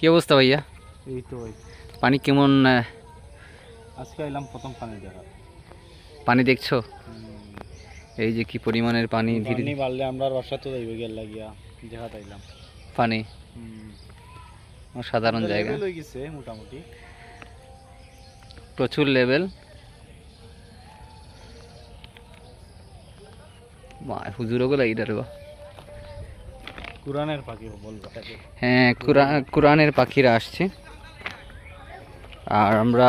কি অবস্থা ভাইয়া? এই তো ওই পানি কেমন আজকে এলাম প্রথম পানি দেখা। পানি দেখছ? এই যে কি পরিমাণের পানি ধীরে পানি বাড়লে আমরা রসা তো যাইবে গেল লাগিয়া দেখা তাইলাম পানি? সাধারণ জায়গা। লই গেছে মোটামুটি। প্রচুর লেভেল মা হুজুরও লাগি ডারবা কোরআনের পাখি বলব হ্যাঁ কোরআ- কোরআনের পাখিরা আসছে। আর আমরা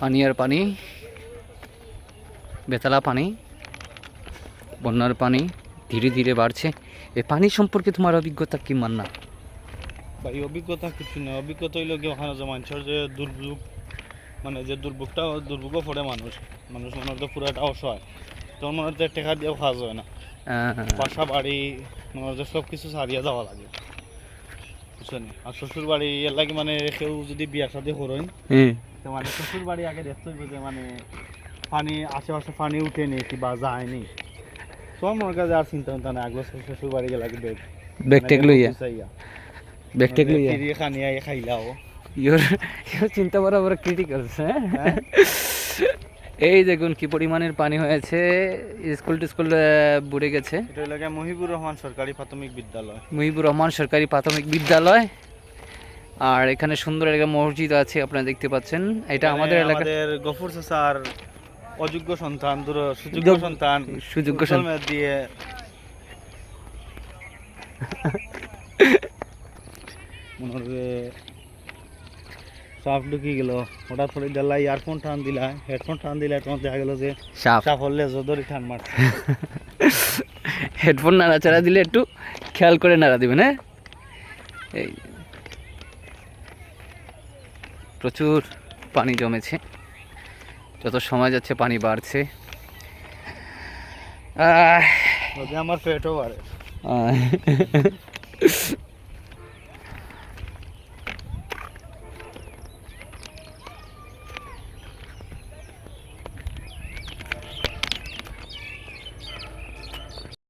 পানি আর পানি বেতালা পানি বন্যার পানি ধীরে ধীরে বাড়ছে এই পানি সম্পর্কে তোমার অভিজ্ঞতা কি মান্না? ভাই অভিজ্ঞতা কিছু না অভিজ্ঞতা হইল কি ওখানে যে মানুষের যে দুর্ভোগ মানে যে দুর্ভোগটা দুর্ভোগও পড়ে মানুষ। মানুষ মনে হয় পুরাটা অসহায় তখন মনে হয় যে টেকা দিয়েও খাওয়া যায় না। বাসা বাড়ি মনে যে সব কিছু ছাড়িয়ে যাওয়া লাগে। বুঝছেন? আর শ্বশুর বাড়ি এর লাগে মানে কেউ যদি বিয়া শাদি করেন হ্যাঁ, তো মানে শ্বশুর বাড়ি আগে দেখতে হইবে যে মানে পানি আশেপাশে পানি উঠেনি কিংবা যায়নি সব মনে কাছে আর চিন্তা চিন্তা নাই আগলো শ্বশুর বাড়ি গেলে আগে বেগ ব্যাগ টেক লইয়া। ব্যাগ টেক লইয়া। খানিয়া খাইলাও। চিন্তা বরাবর ক্রিটিক্যাল হ্যাঁ। এই দেখুন কি পরিমাণের পানি হয়েছে। স্কুল টিস্কুল বুড়ে গেছে। এটা মহিবুর রহমান সরকারি প্রাথমিক বিদ্যালয়। মুহিবুর রহমান সরকারি প্রাথমিক বিদ্যালয়। আর এখানে সুন্দর একটা মসজিদ আছে আপনারা দেখতে পাচ্ছেন। এটা আমাদের এলাকার গফুর চাচার অযোগ্য সন্তান দূর সুযোগ্য সন্তান। সুযোগ্য সন্তান। দিয়ে মনে সাপ ঢুকি গেল। হঠাৎ করে দিলা ইয়ারফোন টান দিলা হেডফোন টান দিলা তখন দেখা গেল যে সাপ। সাপ হলে জদরি টান মারছে। হেডফোন নাড়াচাড়া দিলে একটু খেয়াল করে নাড়া দিবেন হ্যাঁ? এই প্রচুর পানি জমেছে। যত সময় যাচ্ছে পানি বাড়ছে। আমার পেটও বাড়ে।